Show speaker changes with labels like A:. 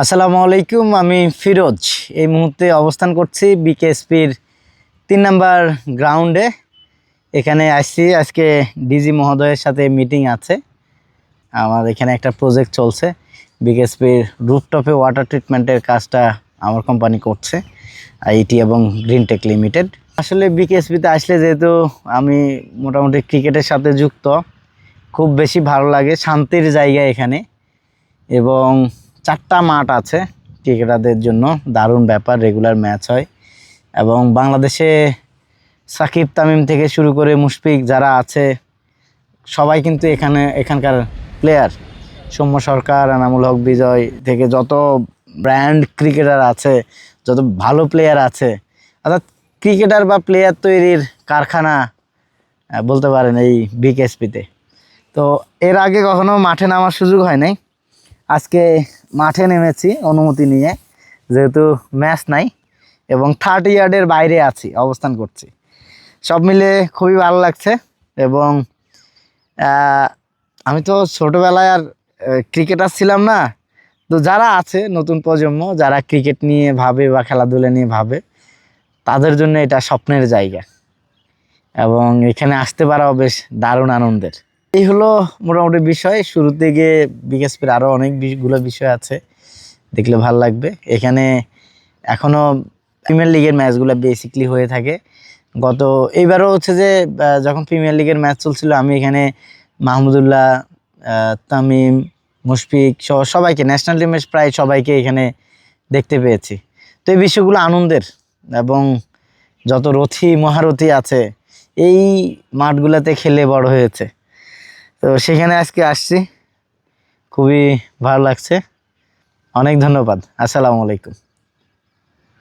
A: আসসালামু আলাইকুম, আমি ফিরোজ। এই মুহূর্তে অবস্থান করছি বিকেএসপির তিন নাম্বার গ্রাউন্ডে। এখানে আসছি, আজকে ডিজি মহোদয়ের সাথে মিটিং আছে। আমার এখানে একটা প্রজেক্ট চলছে, বিকেএসপির রুফটপে ওয়াটার ট্রিটমেন্টের কাজটা আমার কোম্পানি করছে, আইটি এবং গ্রিনটেক লিমিটেড। আসলে বিকেএসপিতে আসলে যেহেতু আমি মোটামুটি ক্রিকেটের সাথে যুক্ত, খুব বেশি ভালো লাগে, শান্তির জায়গা এখানে। এবং চারটা মাঠ আছে ক্রিকেটারদের জন্য, দারুণ ব্যাপার রেগুলার ম্যাচ হয়। এবং বাংলাদেশে সাকিব তামিম থেকে শুরু করে মুশফিক যারা আছে, সবাই কিন্তু এখানে, এখানকার প্লেয়ার সৌম্য সরকার, আনামুল হক, বিজয় থেকে যত ব্র্যান্ড ক্রিকেটার আছে, যত ভালো প্লেয়ার আছে, অর্থাৎ ক্রিকেটার বা প্লেয়ার তৈরির কারখানা বলতে পারেন এই বিকেএসপিতে তো এর আগে কখনো মাঠে নামার সুযোগ হয় নাই। আজকে মাঠে নেমেছি অনুমতি নিয়ে, যেহেতু ম্যাচ নাই এবং থার্ড ইয়ার্ডের বাইরে আছি, অবস্থান করছি। সব মিলে খুবই ভালো লাগছে এবং আমি তো ছোটোবেলায় আর ক্রিকেটার ছিলাম না। তো যারা আছে নতুন প্রজন্ম, যারা ক্রিকেট নিয়ে ভাবে বা খেলাধুলা নিয়ে ভাবে, তাদের জন্য এটা স্বপ্নের জায়গা। এবং এখানে আসতে পারাও বেশ দারুণ আনন্দের। এই হলো মোটামুটি বিষয়। শুরু থেকে বিকেএসপির আরও অনেকগুলো বিষয় আছে। দেখলে ভালো লাগবে। এখানে এখনও প্রিমিয়ার লিগের ম্যাচগুলো বেসিকলি হয়ে থাকে। গত এইবারও হচ্ছে যে যখন প্রিমিয়ার লিগের ম্যাচ চলছিল, আমি এখানে মাহমুদুল্লাহ তামিম, মুশফিক সহ সবাইকে ন্যাশনাল টিমের প্রায় সবাইকে এখানে দেখতে পেয়েছি। তো এই বিষয়গুলো আনন্দের এবং যত রথী, মহারথী আছে, এই মাঠগুলোতে খেলে বড় হয়েছে। তো সেখানে আজকে আসছি। খুবই ভালো লাগছে। অনেক ধন্যবাদ। আসসালামু আলাইকুম।